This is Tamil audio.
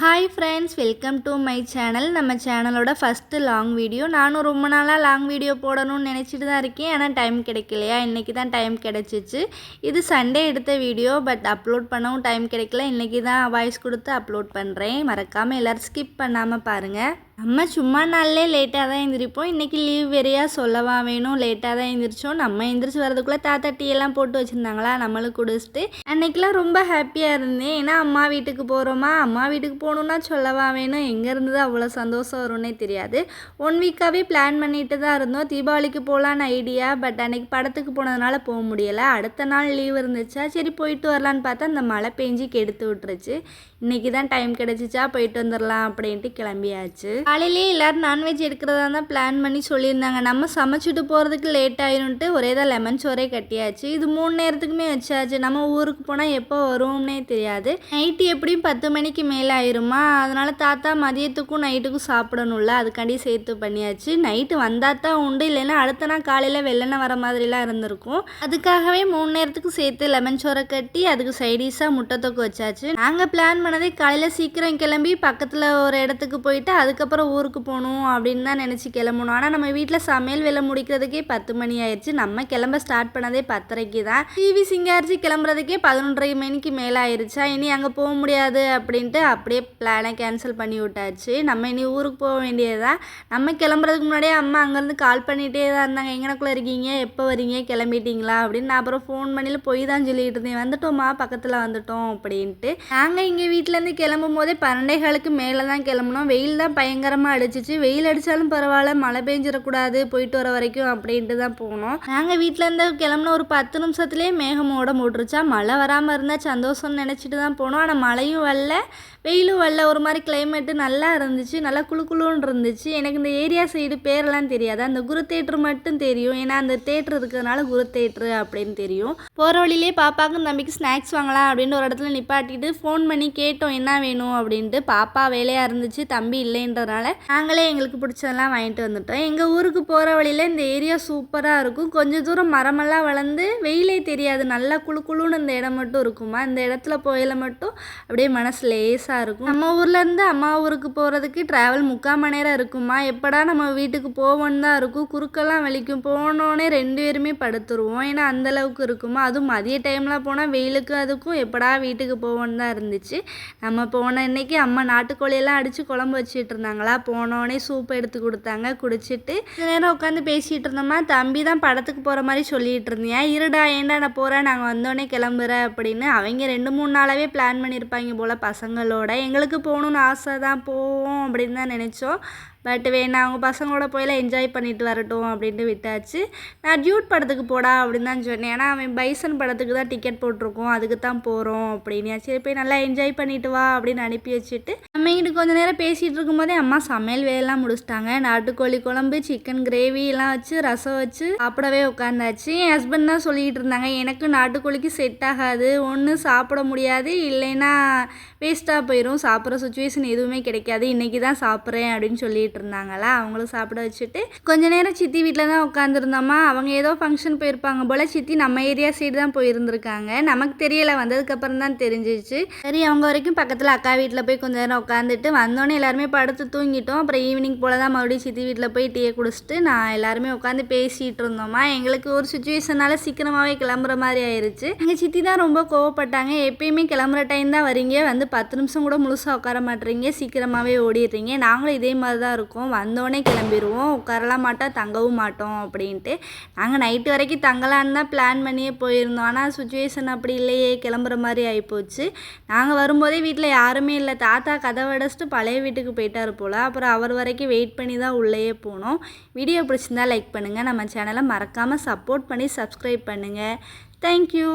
Hi friends welcome to my channel நம்ம சேனலோட ஃபஸ்ட்டு லாங் வீடியோ நானும் ரொம்ப நாளாக லாங் வீடியோ போடணும்னு நினச்சிட்டு தான் இருக்கேன். ஆனால் டைம் கிடைக்கலையா? இன்றைக்கி தான் டைம் கிடச்சிச்சு. இது சண்டே எடுத்த வீடியோ பட் அப்லோட் பண்ணவும் டைம் கிடைக்கல. இன்றைக்கி தான் வாய்ஸ் கொடுத்து அப்லோட் பண்ணுறேன் மறக்காமல் எல்லோரும் ஸ்கிப் பண்ணாமல் பாருங்கள் நம்ம சும்மா நாளிலே லேட்டாக தான் எழுந்திரிப்போம் இன்றைக்கி லீவ் வேறையாக சொல்லவா வேணும்? லேட்டாக தான் எழுந்திரிச்சோம் நம்ம எழுந்திரிச்சு வரதுக்குள்ளே தாத்தா டீ எல்லாம் போட்டு வச்சுருந்தாங்களா? நம்மளும் குடிச்சிட்டு அன்றைக்கெலாம் ரொம்ப ஹாப்பியாக இருந்தேன். ஏன்னா அம்மா வீட்டுக்கு போகிறோமா அம்மா வீட்டுக்கு போகணுன்னா சொல்லவா வேணும்? எங்கேருந்து தான் அவ்வளோ சந்தோஷம் வரும்னே தெரியாது. ஒன் வீக்காகவே பிளான் பண்ணிட்டு தான் இருந்தோம். தீபாவளிக்கு போகலான்னு ஐடியா பட் அன்றைக்கி படத்துக்கு போனதுனால போக முடியலை. அடுத்த நாள் லீவ் இருந்துச்சா? சரி போயிட்டு வரலான்னு பார்த்தா அந்த மழை பெஞ்சு கெடுத்து விட்டுருச்சு. இன்றைக்கி தான் டைம் கிடச்சிச்சா? போயிட்டு வந்துடலாம் அப்படின்ட்டு கிளம்பியாச்சு. காலையிலேயே எல்லோரும் நான்வெஜ் எடுக்கிறதா தான் பிளான் பண்ணி சொல்லியிருந்தாங்க. நம்ம சமைச்சிட்டு போகிறதுக்கு லேட் ஆயிரும்ட்டு ஒரே தான் லெமன் சோறே கட்டியாச்சு. இது மூணு நேரத்துக்குமே வச்சாச்சு. நம்ம ஊருக்கு போனால் எப்போ வரும்னே தெரியாது. நைட்டு எப்படியும் பத்து மணிக்கு மேலே ஆயிருமா? அதனால் தாத்தா மதியத்துக்கும் நைட்டுக்கும் சாப்பிடணும்ல. அதுக்காண்டி சேர்த்து பண்ணியாச்சு. நைட்டு வந்தால் தான் உண்டு. இல்லைன்னா அடுத்த நாள் காலையில் வெள்ளனை வர மாதிரிலாம் இருந்திருக்கும். அதுக்காகவே மூணு நேரத்துக்கு சேர்த்து லெமன் சோறை கட்டி அதுக்கு சைடிஷாக முட்டை தொக்கு வச்சாச்சு. நாங்கள் பிளான் பண்ணதே காலையில் சீக்கிரம் கிளம்பி பக்கத்தில் ஒரு இடத்துக்கு போயிட்டு அதுக்கப்புறம் அப்புறம் ஊருக்கு போகணும் அப்படின்னு தான் நினச்சி கிளம்பணும். ஆனால் நம்ம வீட்டில் சமையல் வேலை முடிக்கிறதுக்கே பத்து மணி ஆயிடுச்சு. நம்ம கிளம்ப ஸ்டார்ட் பண்ணதே பத்தரைக்கு தான். டிவி சிங்காரிச்சு கிளம்புறதுக்கே பதினொன்றரை மணிக்கு மேலே ஆயிடுச்சா இனி அங்கே போக முடியாது அப்படின்ட்டு அப்படியே பிளானை கேன்சல் பண்ணி விட்டாச்சு. நம்ம இனி ஊருக்கு போக வேண்டியதுதான். நம்ம கிளம்புறதுக்கு முன்னாடியே அம்மா அங்கேருந்து கால் பண்ணிகிட்டே தான் இருந்தாங்க. எங்கனக்குள்ளே இருக்கீங்க? எப்போ வரீங்க? கிளம்பிட்டீங்களா? அப்படின்னு நான் அப்புறம் ஃபோன் பண்ணியில் போய் தான் சொல்லிட்டு இருந்தேன். வந்துட்டோமா பக்கத்தில் வந்துட்டோம். அப்படின்ட்டு. நாங்கள் இங்கே வீட்டிலேருந்து கிளம்பும் போதே பன்னெண்டே காலுக்கு மேலே தான் கிளம்புனோம். வெயில் தான் பயங்க பயங்கரமாக அடிச்சிச்சு. வெயில் அடித்தாலும் பரவாயில்ல மழை பெஞ்சிடக்கூடாது போயிட்டு வர வரைக்கும் அப்படின்ட்டு தான் போனோம். நாங்கள் வீட்டிலேருந்து கிளம்புன ஒரு பத்து நிமிஷத்துலேயே மேகம் ஓட மூட்டுருச்சா மழை வராமல் இருந்தால் சந்தோஷம்னு நினச்சிட்டு தான் போனோம். ஆனால் மழையும் வரல வெயிலும் வரல. ஒரு மாதிரி கிளைமேட்டு நல்லா இருந்துச்சு. நல்லா குழு குழுன்னு இருந்துச்சு. எனக்கு இந்த ஏரியா சைடு பேரெல்லாம் தெரியாது. அந்த குரு தேட்ரு மட்டும் தெரியும். ஏன்னா அந்த தேட்ரு இருக்கிறதுனால குரு தேட்ரு அப்படின்னு தெரியும். போகிற வழியிலே பாப்பாவுக்கும் தம்பிக்கு ஸ்நாக்ஸ் வாங்கலாம் அப்படின்னு ஒரு இடத்துல நிப்பாட்டிட்டு ஃபோன் பண்ணி கேட்டோம். என்ன வேணும் அப்படின்ட்டு. பாப்பா வேலையாக இருந்துச்சு. தம்பி இல்லைன்றதுனால நாங்களே எங்களுக்கு பிடிச்சதெல்லாம் வாங்கிட்டு வந்துட்டோம். எங்கள் ஊருக்கு போகிற வழியில் இந்த ஏரியா சூப்பராக இருக்கும். கொஞ்சம் தூரம் மரமெல்லாம் வளர்ந்து வெயிலே தெரியாது. நல்லா குழு குழுன்னு இந்த இடம் மட்டும் இருக்குமா? இந்த இடத்துல போயில மட்டும் அப்படியே மனசு லேசாக இருக்கும். நம்ம ஊர்லேருந்து அம்மா ஊருக்கு போகிறதுக்கு ட்ராவல் முக்கால் மணி நேரம் இருக்குமா? எப்படா நம்ம வீட்டுக்கு போவோன்னு தான் இருக்கும். குறுக்கெல்லாம் வலிக்கும். போனோடனே ரெண்டு பேருமே படுத்துருவோம். ஏன்னா அந்தளவுக்கு இருக்குமா? அதுவும் மதிய டைம்லாம் போனால் வெயிலுக்கு அதுக்கும் எப்படா வீட்டுக்கு போவோன்னு தான் இருந்துச்சு. நம்ம போன இன்னைக்கு அம்மா நாட்டுக்கோழியெல்லாம் அடித்து குழம்பு வச்சுட்டு இருந்தாங்களா போனோடனே சூப் எடுத்து கொடுத்தாங்க. குடிச்சிட்டு நேரம் உட்காந்து பேசிகிட்டு இருந்தோமா தம்பி தான் படத்துக்கு போகிற மாதிரி சொல்லிகிட்டு இருந்தேன் இருடா ஏண்டா நான் போகிறேன் நாங்கள் வந்தோடனே கிளம்புறேன் அப்படின்னு அவங்க ரெண்டு மூணு நாளாகவே பிளான் பண்ணியிருப்பாங்க போல் பசங்களோட. எங்களுக்கு போகணுன்னு ஆசை தான் போவோம் அப்படின்னு தான் நினச்சோம். பட் வேணாம் அவங்க பசங்களோட போயில என்ஜாய் பண்ணிட்டு வரட்டும் அப்படின்ட்டு விட்டாச்சு. நான் டியூட் படத்துக்கு போடா அப்படின்னு தான் சொன்னேன். ஏன்னா அவன் பைசன் படத்துக்கு தான் டிக்கெட் போட்டிருக்கோம் அதுக்கு தான் போகிறோம் அப்படின்னு சரி போய் நல்லா என்ஜாய் பண்ணிட்டு வா அப்படின்னு அனுப்பி வச்சுட்டு நம்ம இங்கிட்டு கொஞ்சம் நேரம் பேசிகிட்டு இருக்கும்போதே அம்மா சமையல் வேலையெல்லாம் முடிச்சிட்டாங்க. நாட்டுக்கோழி குழம்பு சிக்கன் கிரேவி எல்லாம் வச்சு ரசம் வச்சு சாப்பிடவே உட்காந்தாச்சு. என் ஹஸ்பண்ட் தான் சொல்லிகிட்டு இருந்தாங்க எனக்கு நாட்டுக்கோழிக்கு செட் ஆகாது. ஒன்று சாப்பிட முடியாது. இல்லைன்னா வேஸ்ட்டாக போயிடும் சாப்பிட்ற சுச்சுவேஷன் எதுவுமே கிடைக்காது. இன்றைக்கி தான் சாப்பிட்றேன் அப்படின்னு சொல்லிட்டு இருந்தாங்களா? அவங்களும் சாப்பிட வச்சுட்டு கொஞ்ச நேரம் சித்தி வீட்டில் தான் உட்காந்துருந்தோமா அவங்க ஏதோ ஃபங்க்ஷன் போயிருப்பாங்க போல். சித்தி நம்ம ஏரியா சைடு தான் போயிருந்திருக்காங்க. நமக்கு தெரியலை. வந்ததுக்கப்புறம் தான் தெரிஞ்சிச்சு. சரி அவங்க வரைக்கும் பக்கத்தில் அக்கா வீட்டில் போய் கொஞ்ச நேரம் உட்காந்துட்டு வந்தோடனே எல்லாருமே படுத்து தூங்கிட்டோம். அப்புறம் ஈவினிங் போல் தான் மறுபடியும் சித்தி வீட்டில் போய் டீயை குடிச்சிட்டு நான் எல்லாருமே உட்காந்து பேசிகிட்டு இருந்தோமா? எங்களுக்கு ஒரு சுச்சுவேஷனால சீக்கிரமாகவே கிளம்புற மாதிரி ஆயிடுச்சு எங்கள் சித்தி தான் ரொம்ப கோவப்பட்டாங்க. எப்பயுமே கிளம்புற டைம் தான் வரீங்க வந்து பத்து நிமிஷம் கூட முழுசாக உட்கார மாட்டுறீங்க சீக்கிரமாகவே ஓடிடுறீங்க. நாங்களும் இதே மாதிரி தான் இருக்கோம். வந்தோடனே கிளம்பிடுவோம் உட்காரலாம் மாட்டோம் தங்கவும் மாட்டோம் அப்படின்ட்டு. நாங்கள் நைட்டு வரைக்கும் தங்கலான்னு தான் பிளான் பண்ணியே போயிருந்தோம். ஆனால் சுச்சுவேஷன் அப்படி இல்லையே. கிளம்புற மாதிரி ஆகிப்போச்சு நாங்கள் வரும்போதே வீட்டில் யாருமே இல்லை. தாத்தா கதை அடைச்சிட்டு பழைய வீட்டுக்கு போயிட்டார் போல். அப்புறம் அவர் வரைக்கும் வெயிட் பண்ணி தான் உள்ளேயே போனோம். வீடியோ பிடிச்சிருந்தா லைக் பண்ணுங்கள் நம்ம சேனலை மறக்காமல் சப்போர்ட் பண்ணி சப்ஸ்கிரைப் பண்ணுங்கள் தேங்க்யூ